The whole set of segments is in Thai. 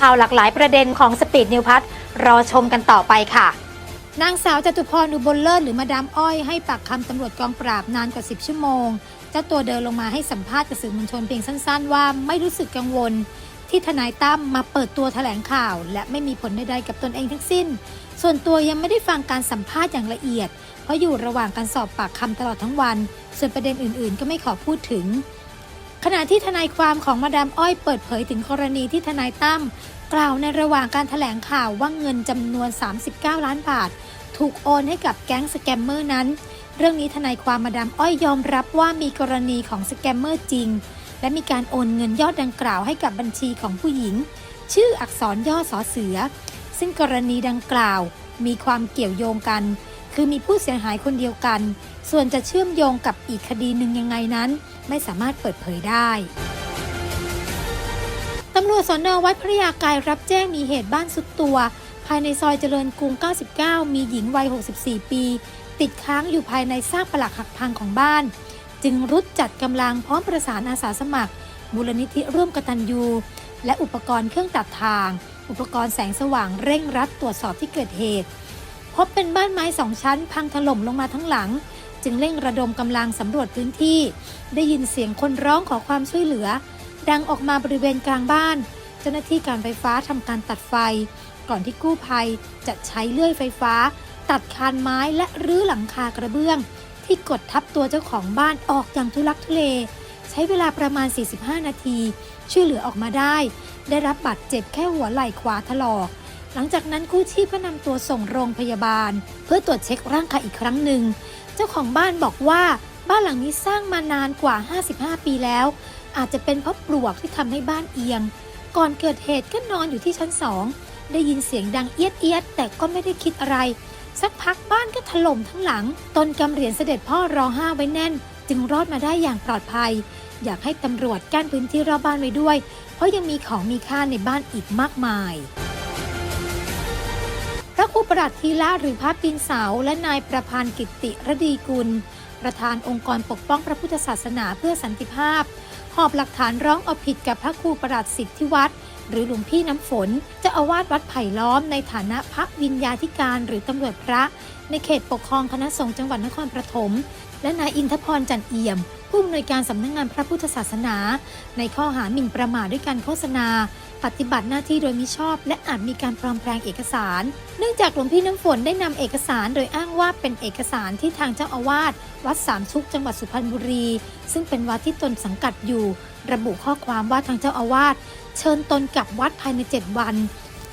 ข่าวหลากหลายประเด็นของสปีดนิวพัทรอชมกันต่อไปค่ะ นางสาวจตุพรอุบลเลิศหรือมาดามอ้อยให้ปากคำตำรวจกองปราบนานกว่า 10 ชั่วโมง เจ้าตัวเดินลงมาให้สัมภาษณ์กับสื่อมวลชนเพียงสั้น ๆ ว่าไม่รู้สึกกังวล ที่ทนายตั้มมาเปิดตัวแถลงข่าว และไม่มีผลใดๆกับตนเองทั้งสิ้น ส่วนตัวยังไม่ได้ฟังการสัมภาษณ์อย่างละเอียด เพราะอยู่ระหว่างการสอบปากคำตลอดทั้งวัน ส่วนประเด็นอื่น ๆ ก็ไม่ขอพูดถึง ขณะที่ทนายความของมาดามอ้อยเปิดเผยถึงกรณีที่ทนายตั้มกล่าวในระหว่างการแถลงข่าวว่าเงินจำนวน 39 ล้านบาท ถูกโอนให้กับแก๊งสแกมเมอร์นั้น เรื่องนี้ทนายความมาดามอ้อยยอมรับว่ามีกรณีของสแกมเมอร์จริง และมีการโอนเงินยอดดังกล่าวให้กับบัญชีของผู้หญิง ชื่ออักษรย่อสอเสือ ซึ่งกรณีดังกล่าวมีความเกี่ยวโยงกัน คือมีผู้เสียหายคนเดียวกัน ส่วนจะเชื่อมโยงกับอีกคดีหนึ่งยังไงนั้น ไม่สามารถเปิดเผยได้ตำรวจสอนอวัดพระยากายรับแจ้งมีเหตุบ้านสุดตัว ภายในซอยเจริญกรุง 99 มีหญิงวัย 64 ปี ติดค้างอยู่ภายในซากปลักหักพังของบ้าน จึงรุดจัดกำลังพร้อมประสานอาสาสมัคร มูลนิธิร่วมกตัญญู และอุปกรณ์เครื่องตัดทาง อุปกรณ์แสงสว่างเร่งรัดตรวจสอบที่เกิดเหตุ บเป็นบ้านไม้สองชั้น พังถล่มลงมาทั้งหลัง จึงเร่งระดมกำลังสำรวจพื้นที่ ได้ยินเสียงคนร้องขอความช่วยเหลือ ดังออกมาบริเวณกลางบ้าน เจ้าหน้าที่การไฟฟ้าทำการตัดไฟ ก่อนที่กู้ภัยจะใช้เลื่อยไฟฟ้า ตัดคานไม้และรื้อหลังคากระเบื้อง ที่กดทับตัวเจ้าของบ้านออกอย่างทุลักทุเล ใช้เวลาประมาณ 45 นาที ช่วยเหลือออกมาได้ ได้รับบาดเจ็บแค่หัวไหล่ขวาถลอก หลังจากนั้นกู้ชีพก็นำตัวส่งโรงพยาบาล เพื่อตรวจเช็คร่างกายอีกครั้งหนึ่ง เจ้าของบ้านบอกว่าบ้านหลังนี้สร้างมานานกว่า 55 ปีแล้ว อาจจะเป็นเพราะปลวกที่ทำให้บ้านเอียง ก่อนเกิดเหตุก็นอนอยู่ที่ชั้นสอง ได้ยินเสียงดังเอียดเอียดแต่ก็ไม่ได้คิดอะไร สักพักบ้านก็ถล่มทั้งหลัง ตนกำเหรียญเสด็จพ่อรอห้าไว้แน่น จึงรอดมาได้อย่างปลอดภัย อยากให้ตำรวจกั้นพื้นที่รอบบ้านไว้ด้วย เพราะยังมีของมีค่าในบ้านอีกมากมาย ระครูประหลัดทีละหรือพระปีนเสาและนายประพันธ์กิติระดีกุล ประธานองค์กรปกป้องพระพุทธศาสนาเพื่อสันติภาพ หอบหลักฐานร้องเอาผิดกับพระครูประหลัดสิทธิวัตรหรือหลวงพี่น้ำฝนเจะอาวาสวัดไผ่ล้อมในฐานะพระวิญญาธิการหรือตำรวจพระ ในเขตปกครองคณะสงฆ์จังหวัดนครปฐม และนายอินทพรจันเอี่ยม ผู้อำนวยการสำนักงงานพระพุทธศาสนา ในข้อหาหมิ่นประมาทด้วยการโฆษณา ปฏิบัติหน้าที่โดยมิชอบ และอาจมีการปลอมแปลงเอกสาร เนื่องจากหลวงพี่น้ำฝนได้นำเอกสารโดยอ้างว่าเป็นเอกสารที่ทางเจ้าอาวาสวัดสามชุกจังหวัดสุพรรณบุรี ซึ่งเป็นวัดที่ตนสังกัดอยู่ ระบุข้อความว่าทางเจ้าอาวาสเชิญตนกลับวัดภายใน 7 วัน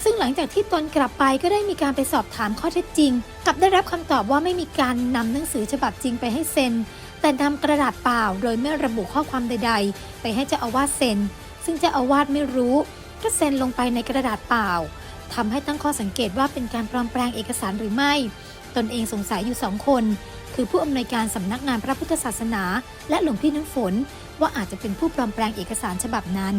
ซึ่งหลังจากที่ตนกลับไปก็ได้มีการไปสอบถามข้อเท็จจริงกลับได้รับคำตอบว่าไม่มีการนำหนังสือฉบับจริงไปให้เซ็น แต่นำกระดาษเปล่าโดยไม่ระบุข้อความใด ๆ ไปให้เจ้าอาวาสเซ็น ซึ่งเจ้าอาวาสไม่รู้ ก็เซ็นลงไปในกระดาษเปล่าทำให้ตั้งข้อสังเกตว่าเป็นการปลอมแปลงเอกสารหรือไม่ ตนเองสงสัยอยู่สองคน คือผู้อำนวยการสำนักงานพระพุทธศาสนา และหลวงพี่น้ำฝน ว่าอาจจะเป็นผู้ปลอมแปลงเอกสารฉบับนั้น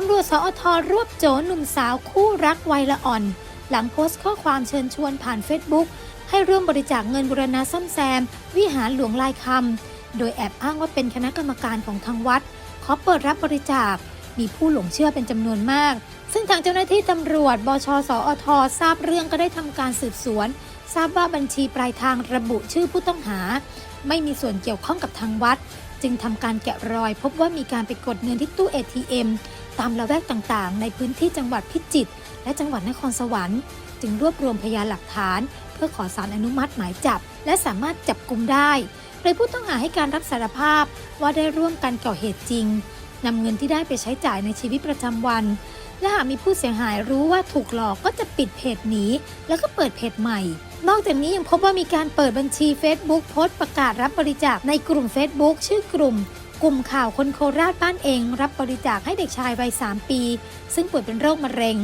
ตำรวจสอทรวบโจหนุ่มสาวคู่รักวัยละอ่อน หลังโพสต์ข้อความเชิญชวนผ่านเฟซบุ๊กให้ร่วมบริจาคเงินบูรณะซ่อมแซม วิหารหลวงลายคำโดยแอบอ้างว่าเป็นคณะกรรมการของทางวัด ขอเปิดรับบริจาค มีผู้หลงเชื่อเป็นจำนวนมาก ซึ่งทางเจ้าหน้าที่ตำรวจ บชสอททราบเรื่องก็ได้ทำการสืบสวน ทราบว่าบัญชีปลายทางระบุชื่อผู้ต้องหา ไม่มีส่วนเกี่ยวข้องกับทางวัด จึงทำการแกะรอย พบว่ามีการไปกดเงินที่ตู้ ATM ตามละแวกต่างๆ ในพื้นที่จังหวัดพิจิตรและจังหวัดนครสวรรค์ จึงรวบรวมพยานหลักฐาน เพื่อขอสารอนุมัติหมายจับ และสามารถจับกลุ่มได้ โดยผู้ต้องหาให้การรับสารภาพว่าได้ร่วมกันก่อเหตุจริงนำเงินที่ได้ไปใช้จ่ายในชีวิตประจำวัน และหากมีผู้เสียหายรู้ว่าถูกหลอกก็จะปิดเพจหนีแล้วก็เปิดเพจใหม่ นอกจากนี้ยังพบว่ามีการเปิดบัญชี Facebook โพสต์ประกาศรับบริจาคในกลุ่ม Facebook ชื่อกลุ่ม กลุ่มข่าวคนโคราชบ้านเอง รับบริจาคให้เด็กชายวัย 3 ปี ซึ่งป่วยเป็นโรคมะเร็ง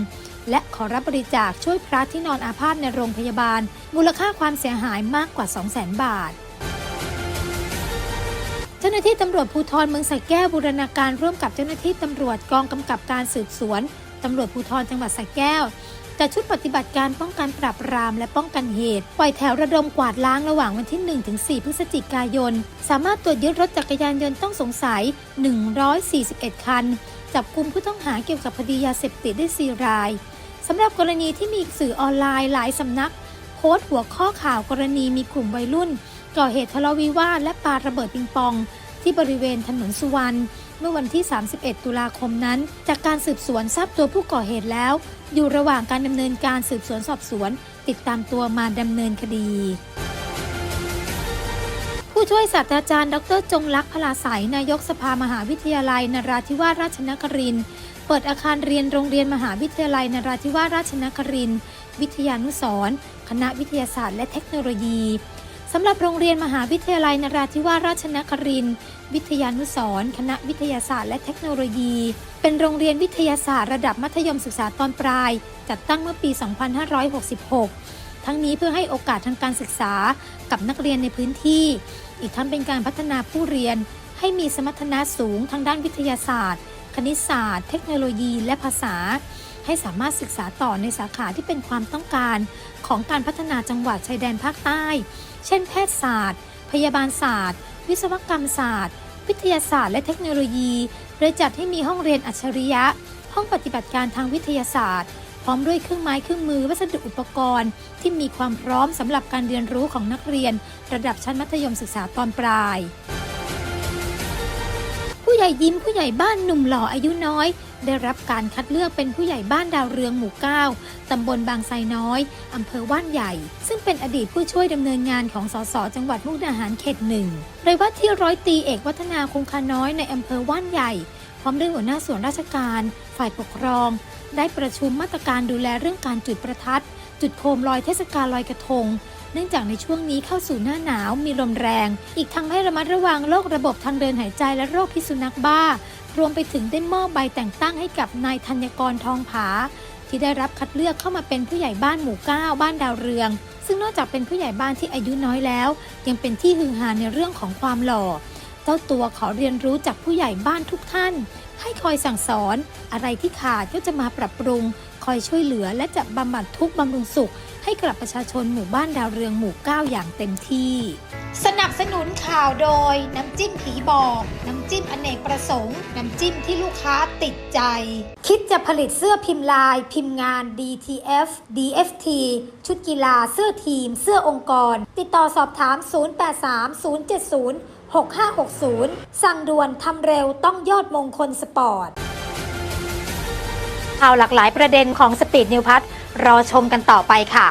และขอรับบริจาคช่วยพระที่นอนอาพาธในโรงพยาบาล มูลค่าความเสียหายมากกว่า 200,000 บาทเจ้าหน้าที่ตำรวจภูธรเมืองสระแก้วบูรณาการร่วมกับเจ้าหน้าที่ตำรวจกองกำกับการสืบสวนตำรวจภูธรจังหวัดสระแก้ว จัดชุดปฏิบัติการป้องกันปราบปรามและป้องกันเหตุ ปล่อยแถวระดมกวาดล้างระหว่างวันที่ 1-4 พฤศจิกายน สามารถตรวจยึดรถจักรยานยนต์ต้องสงสัย 141 คัน จับกลุ่มผู้ต้องหาเกี่ยวกับคดียาเสพติดได้ 4 รายสำหรับกรณีที่มีสื่อออนไลน์หลายสำนัก โพสต์หัวข้อข่าวกรณีมีกลุ่มวัยรุ่นก่อเหตุทะเลาะวิวาทและปาระเบิดปิงปอง ที่บริเวณถนนสุวรรณ เมื่อวันที่ 31 ตุลาคมนั้น จากการสืบสวนทราบตัวผู้ก่อเหตุแล้ว อยู่ระหว่างการดำเนินการสืบสวนสอบสวน ติดตามตัวมาดำเนินคดี ผู้ช่วยศาสตราจารย์ ดรจงลักษ์พลาใสยนายกสภามหาวิทยาลัยนราธิวาสราชนครินเปิดอาคารเรียนโรงเรียนมหาวิทยาลัยนราธิวาสราชนครินวิทยานุสรณ์คณะวิทยาศาสตร์และเทคโนโลยีสำหรับโรงเรียนมหาวิทยาลัยนราธิวาสราชนครินทร์ วิทยานุสร์คณะวิทยาศาสตร์และเทคโนโลยี เป็นโรงเรียนวิทยาศาสตร์ระดับมัธยมศึกษาตอนปลาย จัดตั้งเมื่อปี 2566 ทั้งนี้เพื่อให้โอกาสทางการศึกษากับนักเรียนในพื้นที่ อีกทั้งเป็นการพัฒนาผู้เรียน ให้มีสมรรถนะสูงทางด้านวิทยาศาสตร์ คณิตศาสตร์ เทคโนโลยี และภาษา ให้สามารถศึกษาต่อในสาขาที่เป็นความต้องการของการพัฒนาจังหวัดชายแดนภาคใต้ เช่น แพทยศาสตร์ พยาบาลศาสตร์ วิศวกรรมศาสตร์ วิทยาศาสตร์และเทคโนโลยีโดยจัดให้มีห้องเรียนอัจฉริยะ ห้องปฏิบัติการทางวิทยาศาสตร์ พร้อมด้วยเครื่องไม้เครื่องมือวัสดุอุปกรณ์ ที่มีความพร้อมสำหรับการเรียนรู้ของนักเรียน ระดับชั้นมัธยมศึกษาตอนปลาย ญ่ยิ้มผู้ใหญ่บ้านหนุ่มหล่ออายุน้อย ได้รับการคัดเลือกเป็นผู้ใหญ่บ้านดาวเรืองหมู่9ตำบลบางไทรน้อยอำเภอว่านใหญ่ ซึ่งเป็นอดีตผู้ช่วยดำเนินงานของสสจังหวัดมุกดาหารเขตหนึ่งโดยว่าที่ร้อยตีเอกวัฒนาคงคาน้อยในอำเภอว่านใหญ่ พร้อมด้วยหัวหน้าส่วนราชการ ฝ่ายปกครอง ได้ประชุมมาตรการดูแลเรื่องการจุดประทัด จุดโคมลอยเทศกาลลอยกระทง เนื่องจากในช่วงนี้เข้าสู่หน้าหนาวมีลมแรง อีกทั้งให้ระมัดระวังโรคระบบทางเดินหายใจและโรคพิษสุนัขบ้า รวมไปถึงได้มอบใบแต่งตั้งให้กับนายธัญกรทองผา ที่ได้รับคัดเลือกเข้ามาเป็นผู้ใหญ่บ้านหมู่9บ้านดาวเรือง ซึ่งนอกจากเป็นผู้ใหญ่บ้านที่อายุน้อยแล้ว ยังเป็นที่ฮือฮาในเรื่องของความหล่อ เจ้าตัวขอเรียนรู้จากผู้ใหญ่บ้านทุกท่าน ให้คอยสั่งสอน อะไรที่ขาดก็จะมาปรับปรุง คอยช่วยเหลือและจะบำบัดทุกข์บำรุงสุข ให้กับประชาชนหมู่บ้านดาวเรืองหมู่ 9 อย่างเต็มที่ สนับสนุนข่าวโดย น้ำจิ้มผีบอก น้ำจิ้มอเนกประสงค์ น้ำจิ้มที่ลูกค้าติดใจ คิดจะผลิตเสื้อพิมพ์ลาย พิมพ์งาน DTF DFT ชุดกีฬาเสื้อทีม เสื้อองค์กร ติดต่อสอบถาม 083 070 6560 สั่งด่วนทำเร็วต้องยอดมงคลสปอร์ตข่าวหลากหลายประเด็นของสปีดนิวพัท รอชมกันต่อไปค่ะ